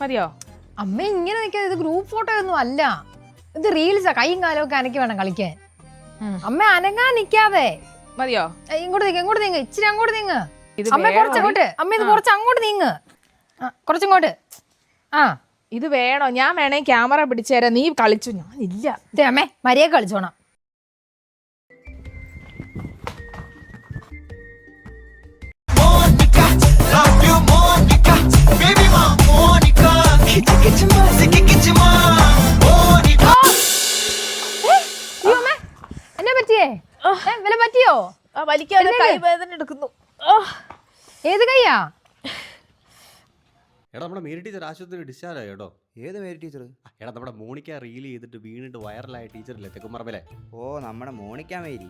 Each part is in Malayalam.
മതിയോ? അമ്മ ഇങ്ങനെ നിൽക്കാതെ ഇത് ഗ്രൂപ്പ് ഫോട്ടോ ഒന്നും അല്ല. ഇത് റീൽസാ കൈയും കാലും ഒക്കെ അനക്കി വേണം കളിക്കാൻ. അമ്മ അനങ്ങാൻ നിക്കാതെ. മതിയോ? ഇങ്ങോട്ട് നീങ്ങ ഇങ്ങോട്ട് നീങ്ങ ഇച്ചിരി അങ്ങോട്ട് നീങ്ങ്. അമ്മ കുറച്ച് അങ്ങോട്ട് അമ്മ ഇത് കുറച്ച് അങ്ങോട്ട് നീങ്ങ്. കുറച്ചിങ്ങോട്ട് ആ. ഇത് വേണോ? ഞാൻ വേണേ ക്യാമറ പിടിച്ചേരാ നീ കളിച്ചു? ഞാൻ ഇല്ല അമ്മേ മര്യാദ കളിച്ചോണം. എന്നെ പറ്റിയേ? പറ്റിയോ? വലിക്കാതെ എടുക്കുന്നു. ഏത് കയ്യാ എടാ നമ്മുടെ മേരി ടീച്ചർ ആശുപത്രി ഡിസ്ചാർജ് ആയി കേട്ടോ ഏത് മേരി ടീച്ചർ? എടാ നമ്മുടെ മോണിക്ക റീൽ ചെയ്തിട്ട് വീണിട്ട് വൈറലായ ടീച്ചറില്ലേ തെക്കുമറമ്പിലെ ഓ നമ്മുടെ മോണിക്ക മേരി.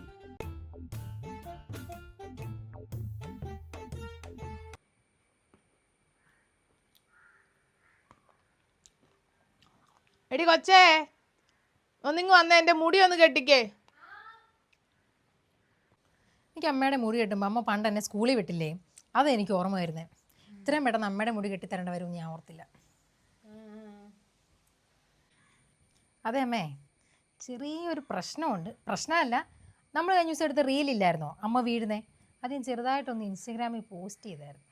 എടി കൊച്ചേ ഒന്നിങ്ങ് വന്നേ എന്റെ മുടി ഒന്ന് കെട്ടിക്കേ. എനിക്ക് അമ്മയുടെ മുടി കെട്ടുമ്പോൾ അമ്മ പണ്ട് എന്നെ സ്കൂളിൽ വിട്ടില്ലേ? അത് എനിക്ക് ഓർമ്മ വരുന്നത് ഇത്രയും പെട്ടെന്ന് അമ്മയുടെ മുടി കെട്ടിത്തരേണ്ട വരുമെന്ന് ഞാൻ ഓർത്തില്ല. അതെ അമ്മേ ചെറിയൊരു പ്രശ്നമുണ്ട്. പ്രശ്നമല്ല നമ്മൾ കഴിഞ്ഞ ദിവസം എടുത്ത റീലില്ലായിരുന്നോ അമ്മ വീഴുന്നേ? അത് ഞാൻ ചെറുതായിട്ടൊന്ന് ഇൻസ്റ്റഗ്രാമിൽ പോസ്റ്റ് ചെയ്തായിരുന്നു.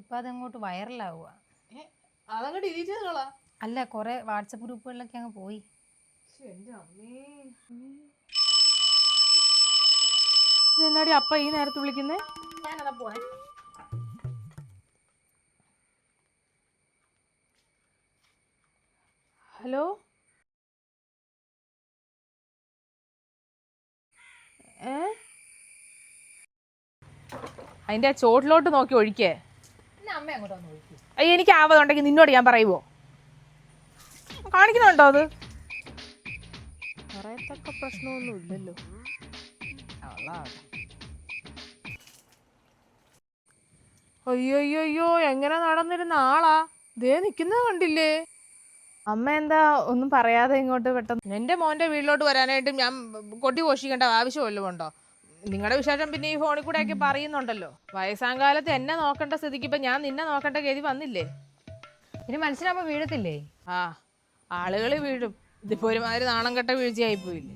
ഇപ്പം അതങ്ങോട്ട് വൈറലാവുക അതങ്ങോട്ട് അല്ല കുറേ വാട്സപ്പ് ഗ്രൂപ്പുകളിലൊക്കെ അങ്ങ് പോയി. എന്നാടി അപ്പ ഈ നേരത്ത് വിളിക്കുന്നേ? ഞാനതാ പോണേ. ഹലോ? ഏ? അതിന്റെ ചോട്ടിലോട്ട് നോക്കി ഒഴിക്കേ. അയ്യോ എനിക്ക് ആവതുണ്ടെങ്കിൽ നിന്നോട് ഞാൻ പറയുവോ? കാണിക്കുന്നുണ്ടോ അത്? പറയത്തക്ക പ്രശ്നമൊന്നും ഇല്ലല്ലോ. അയ്യോ അയ്യോ അയ്യോ എങ്ങനെ നടന്നിരുന്ന ആളാ? ദേ നിക്കുന്നത് കണ്ടില്ലേ? അമ്മ എന്താ ഒന്നും പറയാതെ ഇങ്ങോട്ട് പെട്ടെന്ന് എന്റെ മോന്റെ വീട്ടിലോട്ട് വരാനായിട്ട് ഞാൻ കൊട്ടി പോഷിക്കേണ്ട ആവശ്യമല്ലോ ഉണ്ടോ? നിങ്ങളുടെ വിശേഷം പിന്നെ ഈ ഫോണിൽ കൂടെ ഒക്കെ പറയുന്നുണ്ടല്ലോ. വയസ്സാം കാലത്ത് എന്നെ നോക്കേണ്ട സ്ഥിതിക്ക് ഇപ്പൊ ഞാൻ നിന്നെ നോക്കേണ്ട ഗതി വന്നില്ലേ? ഇനി മനസ്സിലാവുമ്പോ വീഴത്തില്ലേ? ആ. ആളുകൾ വീഴും. ഇതിപ്പോ ഒരുമാതിരി നാണം കെട്ട വീഴ്ചയായി പോയില്ലേ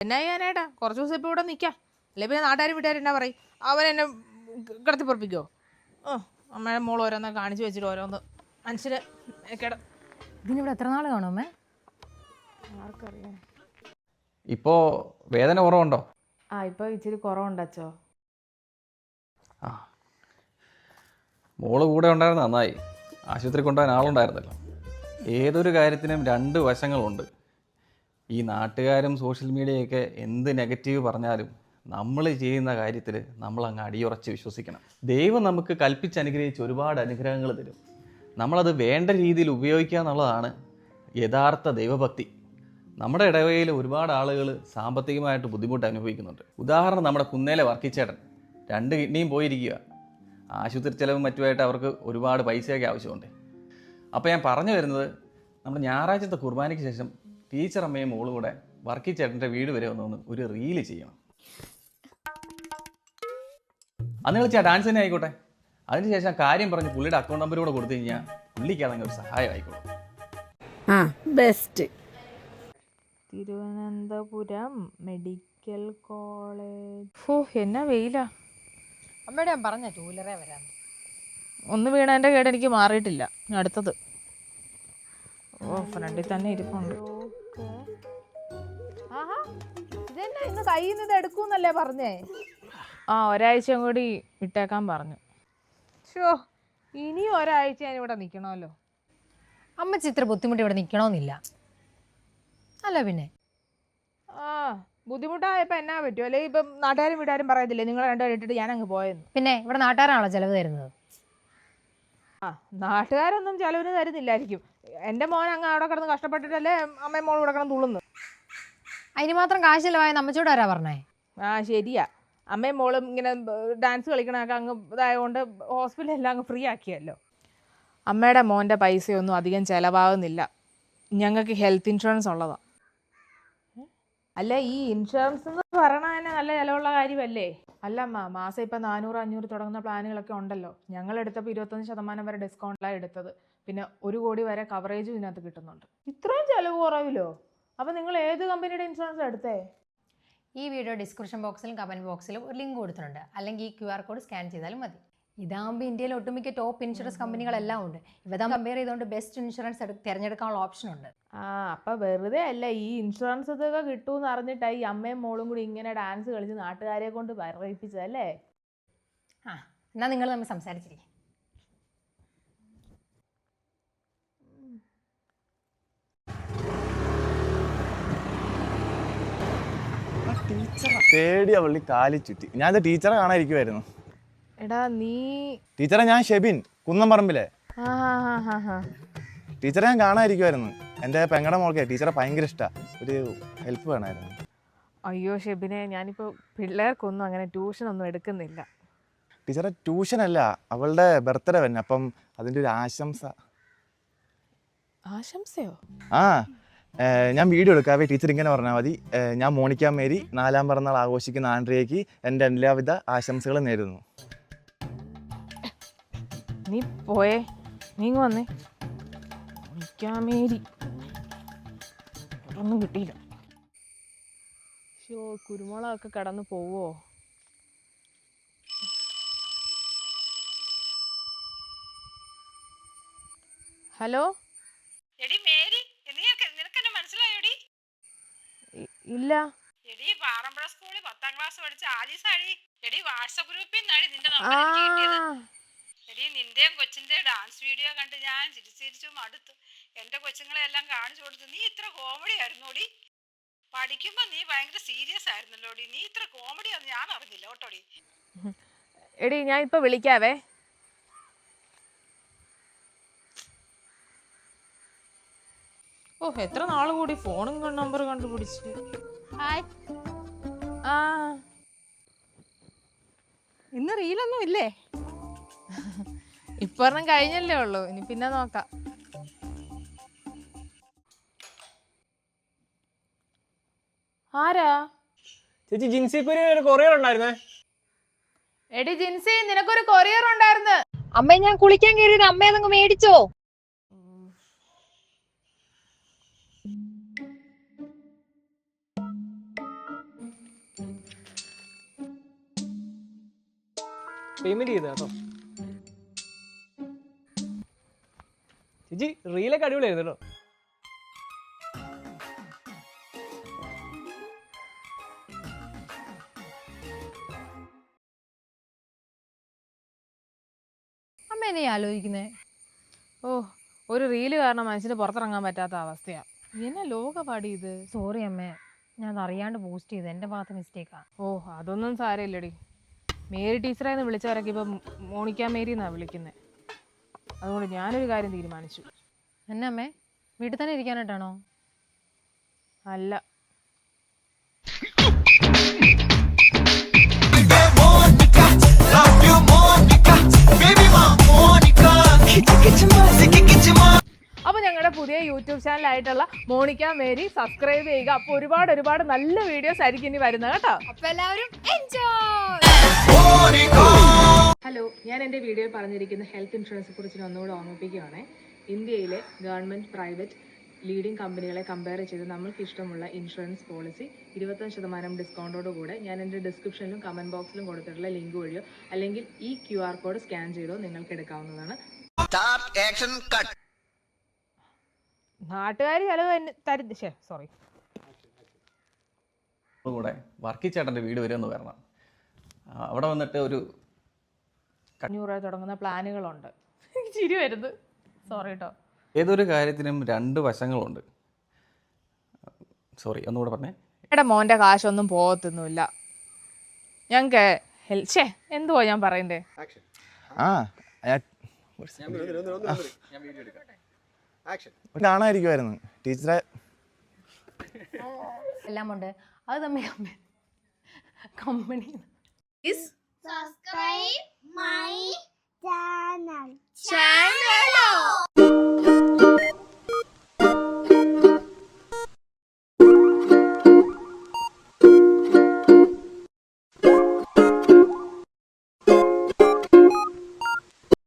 എന്നാ ചെയ്യാനായിട്ടാ കുറച്ച് ദിവസം ഇപ്പൊ ഇവിടെ നിക്കാം. അല്ലെ പിന്നെ നാട്ടുകാർ വീട്ടുകാർ എന്നാ പറയും? അവരെന്നെ കിടത്തി പൊറപ്പിക്കോ ഓ അമ്മയുടെ മോൾ ഓരോന്ന് കാണിച്ചു വെച്ചിട്ട് ഓരോന്ന് മനുഷ്യര് കിട ഇതിനിവിടെ എത്ര നാൾ കാണും അമ്മേ? ആർക്കറിയാം. ഇപ്പോ വേദന കുറവുണ്ടോ? ആ ഇപ്പൊ ഇച്ചിരി കുറവുണ്ടച്ചോ ആ. മോൾ കൂടെ ഉണ്ടായിരുന്ന നന്നായി. ആശുപത്രി കൊണ്ടുപോകാൻ ആളുണ്ടായിരുന്നല്ലോ. ഏതൊരു കാര്യത്തിനും രണ്ട് വശങ്ങളുണ്ട്. ഈ നാട്ടുകാരും സോഷ്യൽ മീഡിയയൊക്കെ എന്ത് നെഗറ്റീവ് പറഞ്ഞാലും നമ്മൾ ചെയ്യുന്ന കാര്യത്തിൽ നമ്മൾ അങ്ങ് അടിയുറച്ച് വിശ്വസിക്കണം. ദൈവം നമുക്ക് കൽപ്പിച്ച് അനുഗ്രഹിച്ച് ഒരുപാട് അനുഗ്രഹങ്ങൾ തരും. നമ്മളത് വേണ്ട രീതിയിൽ ഉപയോഗിക്കുക എന്നുള്ളതാണ് യഥാർത്ഥ ദൈവഭക്തി. നമ്മുടെ ഇടവേയിൽ ഒരുപാട് ആളുകൾ സാമ്പത്തികമായിട്ട് ബുദ്ധിമുട്ട് അനുഭവിക്കുന്നുണ്ട്. ഉദാഹരണം നമ്മുടെ കുന്നേലെ വർക്കിച്ചേട്ടൻ. രണ്ട് കിഡ്നിയും പോയിരിക്കുക. ആശുപത്രി ചെലവും മറ്റുമായിട്ട് അവർക്ക് ഒരുപാട് പൈസയൊക്കെ ആവശ്യമുണ്ട്. അപ്പോൾ ഞാൻ പറഞ്ഞു വരുന്നത് നമ്മൾ ഞായറാഴ്ചത്തെ കുർബാനയ്ക്ക് ശേഷം ടീച്ചർ അമ്മയും മോളും കൂടെ വർക്കി ചേട്ടന്റെ വീട് വരെ ഒന്ന് ഒന്ന് ഒരു റീൽ ചെയ്യണം. അന്ന് കളിച്ച ഡാൻസ് തന്നെ ആയിക്കോട്ടെ. അതിനുശേഷം കാര്യം പറഞ്ഞ് പുള്ളിയുടെ അക്കൗണ്ട് നമ്പർ കൂടെ കൊടുത്തു കഴിഞ്ഞാൽ പുള്ളിക്ക് അതങ്ങ് ഒരു സഹായം ആയിക്കോളും ആ ബെസ്റ്റ് തിരുവനന്തപുരം മെഡിക്കൽ കോളേജ്. ഓ എന്നാ വെയിലാ. അമ്മയോട് ഞാൻ പറഞ്ഞ ടൂ വീലറേ വരാൻ. ഒന്ന് വീണതിന്റെ കേട് എനിക്ക് മാറിയിട്ടില്ല. ഇനി അടുത്തത്. ഓ ഫ്രണ്ടിൽ തന്നെ ഇരിപ്പുണ്ട്. ആഹാ ഇതെന്നാ ഇന്ന് കയ്യിൽ നിന്ന് ഇത് എടുക്കൂന്നല്ലേ പറഞ്ഞേ? ആ ഒരാഴ്ച കൂടി ഇട്ടേക്കാൻ പറഞ്ഞു. ഷോ ഇനി ഒരാഴ്ച ഞാൻ ഇവിടെ നിൽക്കണമല്ലോ അമ്മച്ചി ഇത്ര ബുദ്ധിമുട്ട് ഇവിടെ നിൽക്കണമെന്നില്ല അല്ല പിന്നെ. ആ ബുദ്ധിമുട്ടായപ്പോ എന്നാ പറ്റും? അല്ലെങ്കിൽ ഇപ്പം നാട്ടുകാരും വീട്ടുകാരും പറയത്തില്ലേ നിങ്ങൾ രണ്ടുപേരും ഇട്ടിട്ട് ഞാൻ അങ്ങ് പോയെന്ന്? പിന്നെ ഇവിടെ നാട്ടുകാരാണല്ലോ ചെലവ് തരുന്നത് ആ നാട്ടുകാരൊന്നും ചെലവിന് തരുന്നില്ലായിരിക്കും. എന്റെ മോൻ അങ്ങ് അവിടെ കിടന്ന് കഷ്ടപ്പെട്ടിട്ടല്ലേ അമ്മയും മോളും ഇവിടെ കിടന്ന് തുള്ളുന്നു അതിന് മാത്രം കാശ് ചിലവായ നമ്മച്ചോട് ആരാ പറഞ്ഞേ? ആ ശരിയാ. അമ്മയും മോളും ഇങ്ങനെ ഡാൻസ് കളിക്കണൊക്കെ അങ്ങ് ഇതായതുകൊണ്ട് ഹോസ്പിറ്റലിൽ എല്ലാം അങ്ങ് ഫ്രീ ആക്കിയല്ലോ അമ്മയുടെ മോന്റെ പൈസയൊന്നും അധികം ചിലവാകുന്നില്ല. ഞങ്ങൾക്ക് ഹെൽത്ത് ഇൻഷുറൻസ് ഉള്ളതാ. അല്ല ഈ ഇൻഷുറൻസ് എന്ന് പറയണ തന്നെ നല്ല ചിലവുള്ള കാര്യമല്ലേ? അല്ല അമ്മ മാസം ഇപ്പം നാനൂറ് അഞ്ഞൂറ് തുടങ്ങുന്ന പ്ലാനുകളൊക്കെ ഉണ്ടല്ലോ. ഞങ്ങൾ എടുത്തപ്പോൾ ഇരുപത്തൊന്ന് ശതമാനം വരെ ഡിസ്കൗണ്ടിലാണ് എടുത്തത്. പിന്നെ ഒരു കോടി വരെ കവറേജും ഇതിനകത്ത് കിട്ടുന്നുണ്ട്. ഇത്രയും ചിലവ് കുറവില്ലോ അപ്പം നിങ്ങൾ ഏത് കമ്പനിയുടെ ഇൻഷുറൻസ് എടുത്തേ? ഈ വീഡിയോ ഡിസ്ക്രിപ്ഷൻ ബോക്സിലും കമന്റ് ബോക്സിലും ഒരു ലിങ്ക് കൊടുത്തിട്ടുണ്ട്. അല്ലെങ്കിൽ ഈ ക്യു ആർ കോഡ് സ്കാൻ ചെയ്താലും മതി. ഇതാകുമ്പോൾ ഇന്ത്യയിൽ ഒട്ടുമിക്ക ടോപ്പ് ഇൻഷുറൻസ് കമ്പനികളെല്ലാം ഉണ്ട്. ഇവതാ കമ്പയർ ചെയ്തുകൊണ്ട് ബെസ്റ്റ് ഇൻഷുറൻസ് തിരഞ്ഞെടുക്കാനുള്ള ഓപ്ഷൻ ഉണ്ട്. ആ അപ്പം വെറുതെ അല്ല ഈ ഇൻഷുറൻസ് ഇതൊക്കെ കിട്ടുമെന്ന് അറിഞ്ഞിട്ടാണ് ഈ അമ്മയും മോളും കൂടി ഇങ്ങനെ ഡാൻസ് കളിച്ച് നാട്ടുകാരെ കൊണ്ട് പറയിപ്പിച്ചതല്ലേ ആ എന്നാൽ നിങ്ങൾ തമ്മിൽ സംസാരിച്ചിരിക്കും. പേടിയാ പുള്ളി കാലി ചുറ്റി. ഞാൻ ടീച്ചറെ കാണാതിരിക്കുമായിരുന്നു എടാ നീ ടീച്ചറെ ഞാൻ ഷെബിൻ കുന്നംപറമ്പിലെ. ടീച്ചറെ ഞാൻ കാണാതിരിക്കുമായിരുന്നു എന്റെ പെങ്ങടെ മോൾക്ക് ടീച്ചറെ ഭയങ്കര ഇഷ്ടമാണ് ഒരു ഹെൽപ്പ് വേണമായിരുന്നു. അയ്യോ ഷെബിനെ ഞാനിപ്പോൾ പിള്ളേർക്കൊന്നും അങ്ങനെ ട്യൂഷൻ ഒന്നും എടുക്കുന്നില്ല. ടീച്ചറെ ട്യൂഷൻ അല്ല അവളുടെ ബർത്ത്ഡേ തന്നെ. അപ്പം അതിന്റെ ഒരു ആശംസ. ആശംസയോ? ആ ഞാൻ വീഡിയോ എടുക്കാവേ ടീച്ചർ ഇങ്ങനെ പറഞ്ഞാൽ മതി. ഞാൻ മോണിക്ക മേരി നാലാം പിറന്നാൾ ആഘോഷിക്കുന്ന ആൻഡ്രിയയ്ക്ക് എന്റെ എല്ലാവിധ ആശംസകൾ നേരുന്നു. നീ പോയേ നീ ഇങ്ങ് വന്നേ മേരി ഒന്നും കിട്ടിയില്ല. ഷോ കുരുമുളകൊക്കെ കടന്നു പോവോ? ഹലോ? എടി മേരി നിനക്ക് നിനക്കെന്നെ മനസ്സിലായോടി? ഇല്ല. എടി പാറമ്പുഴ സ്കൂളിൽ പത്താം ക്ലാസ് പഠിച്ച ആലീസ് ആടി എടി വാട്സപ്പ് ഗ്രൂപ്പിൽ നിന്നാടി നിന്റെ നമ്പർ എടി നിന്റെയും കൊച്ചിന്റെ ഡാൻസ് വീഡിയോ കണ്ട് ഞാൻ ചിരിച്ചു ചിരിച്ചു മടുത്തു. എന്റെ കൊച്ചുങ്ങളെ എല്ലാം കാണിച്ചു കൊടുത്തു. നീ ഇത്ര കോമഡി ആയിരുന്നോടി പഠിക്കുമ്പോ നീ ഭയങ്കര സീരിയസ് ആയിരുന്നല്ലോടി നീ ഇത്ര കോമഡി ആണെന്ന് ഞാൻ അറിഞ്ഞില്ല കേട്ടോടി എടി ഞാൻ ഇപ്പൊ വിളിക്കാവേ. ഓ എത്ര നാൾ കൂടി ഫോണും നമ്പർ കണ്ടുപിടിച്ച് ഹായ് ആ. ഇന്ന് റീലൊന്നും ഇല്ലേ? ഇപ്പൊ ഒരെണ്ണം കഴിഞ്ഞല്ലേ ഉള്ളൂ. ഇനി പിന്നെ നോക്കാം. ആരാ? ചേച്ചി ജിൻസിക്കുരി ഒരു കൊറിയർ ഉണ്ടായിരുന്നേ? എടി ജിൻസി നിനക്കൊരു കൊറിയർ ഉണ്ടായിരുന്നു. അമ്മ ഞാൻ കുളിക്കാൻ കയറിയത്. അമ്മ അതങ്ങ് മേടിച്ചോ. പേയ്മെന്റ് ചെയ്ത ചേച്ചി റീലൊക്കെ അടിപൊളിയായിരുന്നു കേട്ടോ അമ്മ എന്നെ ആലോചിക്കുന്നേ? ഓ ഒരു റീൽ കാരണം മനുഷ്യന് പുറത്തിറങ്ങാൻ പറ്റാത്ത അവസ്ഥയാ. എന്നെ ലോകപാടി ഇത്? സോറി അമ്മേ ഞാൻ അറിയാണ്ട് പോസ്റ്റ് ചെയ്ത് എന്റെ ഭാഗത്ത് മിസ്റ്റേക്കാ ഓ അതൊന്നും സാരമില്ലടി. മേരി ടീച്ചറായെന്ന് വിളിച്ചവരൊക്കെ ഇപ്പം മോണിക്ക മേരി എന്നാണ് വിളിക്കുന്നത് അതുകൊണ്ട് ഞാനൊരു കാര്യം തീരുമാനിച്ചു. എന്നെ അമ്മേ വീട്ടിൽ തന്നെ ഇരിക്കാനായിട്ടാണോ? അല്ല. അപ്പോൾ ഞങ്ങളുടെ പുതിയ യൂട്യൂബ് ചാനലായിട്ടുള്ള മോണിക്ക മേരി സബ്സ്ക്രൈബ് ചെയ്യുക. അപ്പോൾ ഒരുപാട് ഒരുപാട് നല്ല വീഡിയോസ് ആയിരിക്കും ഇനി വരുന്നത് കേട്ടോ. അപ്പൊ എല്ലാവരും എൻജോയ്. ഹലോ ഞാൻ എന്റെ വീഡിയോയിൽ പറഞ്ഞിരിക്കുന്ന ഹെൽത്ത് ഇൻഷുറൻസിനെ കുറിച്ച് ഒന്നുകൂടെ ഓർമ്മിപ്പിക്കുകയാണ്. ഇന്ത്യയിലെ ഗവൺമെന്റ് പ്രൈവറ്റ് ലീഡിംഗ് കമ്പനികളെ കമ്പയർ ചെയ്ത് നമ്മൾക്ക് ഇഷ്ടമുള്ള ഇൻഷുറൻസ് പോളിസി ഇരുപത്തഞ്ച് ശതമാനം ഡിസ്കൗണ്ടോടുകൂടെ ഞാൻ എന്റെ ഡിസ്ക്രിപ്ഷനിലും കമന്റ് ബോക്സിലും കൊടുത്തിട്ടുള്ള ലിങ്ക് വഴിയോ അല്ലെങ്കിൽ ഈ ക്യു ആർ കോഡ് സ്കാൻ ചെയ്തോ നിങ്ങൾക്ക് എടുക്കാവുന്നതാണ്. നാട്ടുകാർ ചിലവ് തരും സോറി കൂടെ വർക്കി ചേട്ടന്റെ വീട് വരെ ഒന്ന് വരണം. ആ, അവിടെ വന്നിട്ട് ഒരു അഞ്ഞൂറ് തുടങ്ങുന്ന പ്ലാനുകളുണ്ട്. ചിരി വരുന്നത് സോറി കേട്ടോ ഏതൊരു കാര്യത്തിനും രണ്ട് വശങ്ങളുണ്ട്. സോറി ഒന്നുകൂടെ പറഞ്ഞേ. എടാ മോന്റെ കാശൊന്നും പോകത്തൊന്നുമില്ല. ഞങ്ങൾക്ക് ഹെൽച്ചേ എന്തുവാ ഞാൻ പറയണ്ടേ ആ ഞാൻ കാണാതിരിക്കുമായിരുന്നു ടീച്ചറെ എല്ലാം ഉണ്ട്. അത് തമ്മിൽ കമ്പനി Is